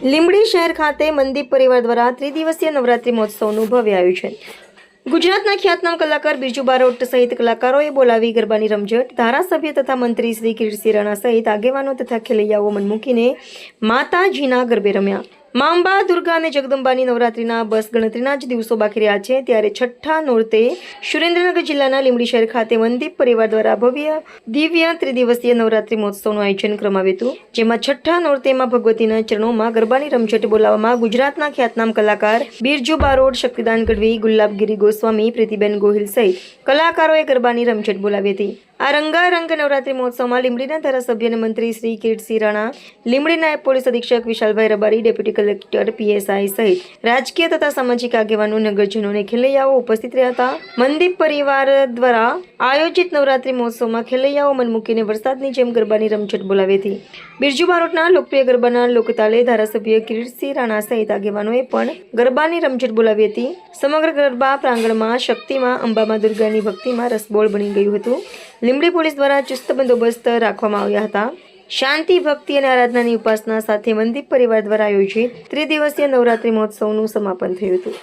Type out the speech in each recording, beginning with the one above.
લીંબડી શહેર ખાતે મંદીપ પરિવાર દ્વારા ત્રિદિવસીય નવરાત્રિ મહોત્સવનું ભવ્ય આયોજન. ગુજરાતના ખ્યાતનામ કલાકાર બિરજુ બારોટ સહિત કલાકારોએ બોલાવી ગરબાની રમઝટ, ધારાસભ્ય તથા મંત્રી શ્રી કિરીટસિંહ રાણા સહિત આગેવાનો તથા ખેલૈયાઓ મન મૂકીને માતાજીના ગરબે રમ્યા. મા અંબા દુર્ગા અને જગદંબાની નવરાત્રિના બસ ગણતરીના જ દિવસો બાકી રહ્યા છે. ત્યારે છઠ્ઠા નોરતે સુરેન્દ્રનગર જિલ્લાના લીંબડી શહેર ખાતે મંદીપ પરિવાર દ્વારા ભવ્ય દિવ્ય ત્રિદિવસીય નવરાત્રિ મહોત્સવનું આયોજન કરવામાં આવ્યું હતું. જેમાં છઠ્ઠા નોરતેમાં ભગવતીના ચરણોમાં ગરબાની રમઝટ બોલાવવામાં ગુજરાતના ખ્યાતનામ કલાકાર બિરજુ બારોડ, શક્તિદાન ગઢવી, ગુલાબગીરી ગોસ્વામી, પ્રીતિબેન ગોહિલ સહિત કલાકારોએ ગરબાની રમઝટ બોલાવી હતી. આ રંગારંગ નવરાત્રિ મહોત્સવમાં લીંબડીના ધારાસભ્ય અને મંત્રી શ્રી કિરીટસિંહ રાણા લીંબડી નાયબ પોલીસ અધિક્ષક વિશાલભાઈ રબારી, ડેપ્યુટી કલેક્ટર પીએસઆઈ સહિત રાજકીય તથા સામાજિક આગેવાનો નગરજનોને ખેલૈયાઓ ઉપસ્થિત રહ્યા હતા. મંદિર પરિવાર દ્વારા આયોજિત નવરાત્રિ મહોત્સવમાં ખેલૈયાઓ મન મૂકીને વરસાદની જેમ ગરબાની રમઝટ બોલાવી હતી. બિરજુ બારોટના લોકપ્રિય ગરબાના લોકતાલે ધારાસભ્ય કિરીટસિંહ રાણા સહિત આગેવાનોએ પણ ગરબાની રમઝટ બોલાવી હતી. સમગ્ર ગરબા પ્રાંગણમાં, શક્તિમાં, અંબામાં, દુર્ગાની ભક્તિમાં રસબોળ બની ગયું હતું. લીંબડી પોલીસ દ્વારા ચુસ્ત બંદોબસ્ત રાખવામાં આવ્યા હતા. શાંતિ ભક્તિ અને આરાધનાની ઉપાસના સાથે મંદિર પરિવાર દ્વારા આયોજિત ત્રિદિવસીય નવરાત્રિ મહોત્સવનું સમાપન થયું હતું.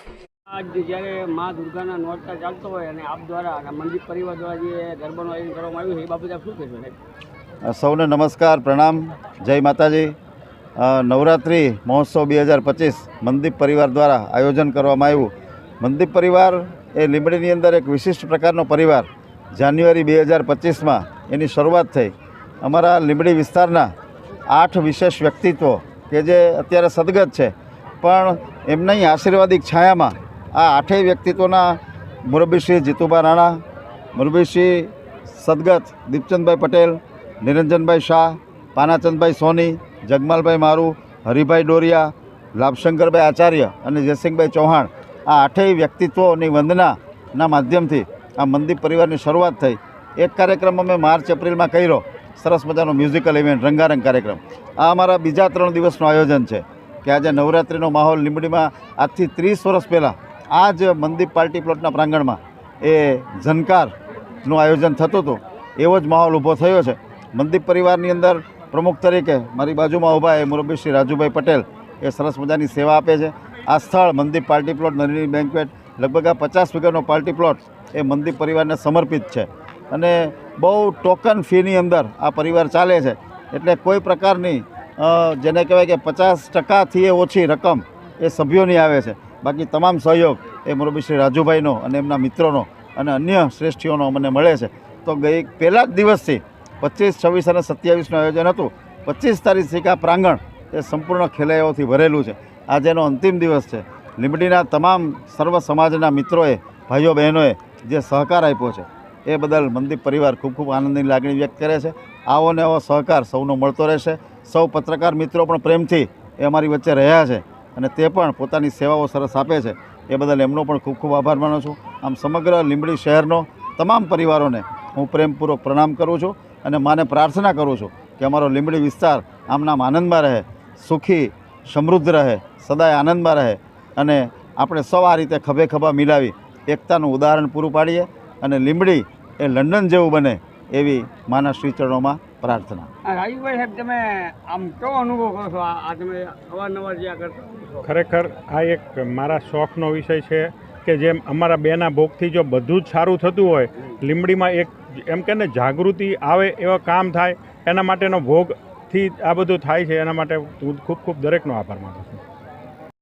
આજ જ્યારે મા દુર્ગાના નોરતા ચાલતો હોય અને આપ દ્વારા અને મંદિર પરિવાર દ્વારા જે ગરબાનું આયોજન કરવામાં આવ્યું છે એ બાબતે આપ શું કહેશો સૌને નમસ્કાર પ્રણામ. જય માતાજી. નવરાત્રિ મહોત્સવ બે હજાર પચીસ મંદિપ પરિવાર દ્વારા આયોજન કરવામાં આવ્યું. મંદિપ પરિવાર એ લીંબડીની અંદર એક વિશિષ્ટ પ્રકારનો પરિવાર. જાન્યુઆરી બે હજાર પચીસમાં એની શરૂઆત થઈ. અમારા લીંબડી વિસ્તારના આઠ વિશેષ વ્યક્તિત્વો કે જે અત્યારે સદગત છે. પણ એમની આશીર્વાદિક છાયામાં આ આઠેય વ્યક્તિત્વના મુરબ્બીશ્રી જીતુભા રાણા મુરબ્બીશ્રી સદગત દીપચંદભાઈ પટેલ, નિરંજનભાઈ શાહ, પાનાચંદભાઈ સોની, જગમાલભાઈ મારુ, હરિભાઈ ડોરિયા, લાભશંકરભાઈ આચાર્ય અને જયસિંહભાઈ ચૌહાણ આ આઠેય વ્યક્તિત્વોની વંદનાના માધ્યમથી આ મંદિર પરિવારની શરૂઆત થઈ. એક કાર્યક્રમ અમે માર્ચ, એપ્રિલમાં કર્યો. સરસ મજાનો મ્યુઝિકલ ઇવેન્ટ રંગારંગ કાર્યક્રમ. આ અમારા બીજા ત્રણ દિવસનું આયોજન છે કે આજે નવરાત્રિનો માહોલ લીંબડીમાં આજથી ત્રીસ વર્ષ પહેલાં આ જ મંદિર પાર્ટી પ્લોટના પ્રાંગણમાં એ ઝનકારનું આયોજન થતું હતું. એવો જ માહોલ ઊભો થયો છે. મંદિર પરિવારની અંદર પ્રમુખ તરીકે મારી બાજુમાં ઊભા એ મુરબ્બી શ્રી રાજુભાઈ પટેલ એ સરસ મજાની સેવા આપે છે. આ સ્થળ મંદિર પાર્ટી પ્લોટ નરેન્દ્ર બેન્કવેટ લગભગ આ પચાસ વીઘાનો પાર્ટી પ્લોટ એ મંદિર પરિવારને સમર્પિત છે. અને બહુ ટોકન ફીની અંદર આ પરિવાર ચાલે છે. એટલે કોઈ પ્રકારની જેને કહેવાય કે પચાસ ટકાથી એ ઓછી રકમ એ સભ્યોની આવે છે. બાકી તમામ સહયોગ એ મુરબી શ્રી રાજુભાઈનો અને એમના મિત્રોનો અને અન્ય શ્રેષ્ઠીઓનો મને મળે છે. તો ગઈ, પહેલા જ દિવસથી પચીસ, છવ્વીસ અને સત્યાવીસનું આયોજન હતું. પચીસ તારીખથી આ પ્રાંગણ એ સંપૂર્ણ ખેલૈયાઓથી ભરેલું છે. આજેનો અંતિમ દિવસ છે. લીંબડીના તમામ સર્વ સમાજના મિત્રોએ, ભાઈઓ બહેનોએ જે સહકાર આપ્યો છે, એ બદલ મંદિર પરિવાર ખૂબ ખૂબ આનંદની લાગણી વ્યક્ત કરે છે. આવો ને આવો સહકાર સૌનો મળતો રહેશે. સૌ પત્રકાર મિત્રો પણ પ્રેમથી એ અમારી વચ્ચે રહ્યા છે અને તે પણ પોતાની સેવાઓ સરસ આપે છે. એ બદલ એમનો પણ ખૂબ ખૂબ આભાર માનું છું. આમ સમગ્ર લીંબડી શહેરનો તમામ પરિવારોને હું પ્રેમપૂર્વક પ્રણામ કરું છું અને માને પ્રાર્થના કરું છું કે અમારો લીંબડી વિસ્તાર આમનામ આનંદમાં રહે, સુખી, સમૃદ્ધ રહે, સદાય આનંદમાં રહે. અને આપણે સૌ આ રીતે ખભે ખભા મિલાવી એકતાનું ઉદાહરણ પૂરું પાડીએ અને લીંબડી એ લંડન જેવું બને એવી માના શ્રીચરણોમાં પ્રાર્થના. આ રાજુભાઈ સાહેબ તમે આમ કેવો અનુભવ કરો છો? આ આ તમે અવારનવાર જે કરતા ખરેખર આ એક મારા શોખનો વિષય છે કે જેમ અમારા બેના ભોગથી જો બધું જ સારું થતું હોય લીંબડીમાં એક એમ કે ને જાગૃતિ આવે એવા કામ થાય એના માટેનો ભોગથી આ બધું થાય છે એના માટે હું ખૂબ ખૂબ દરેકનો આભાર માનું છું.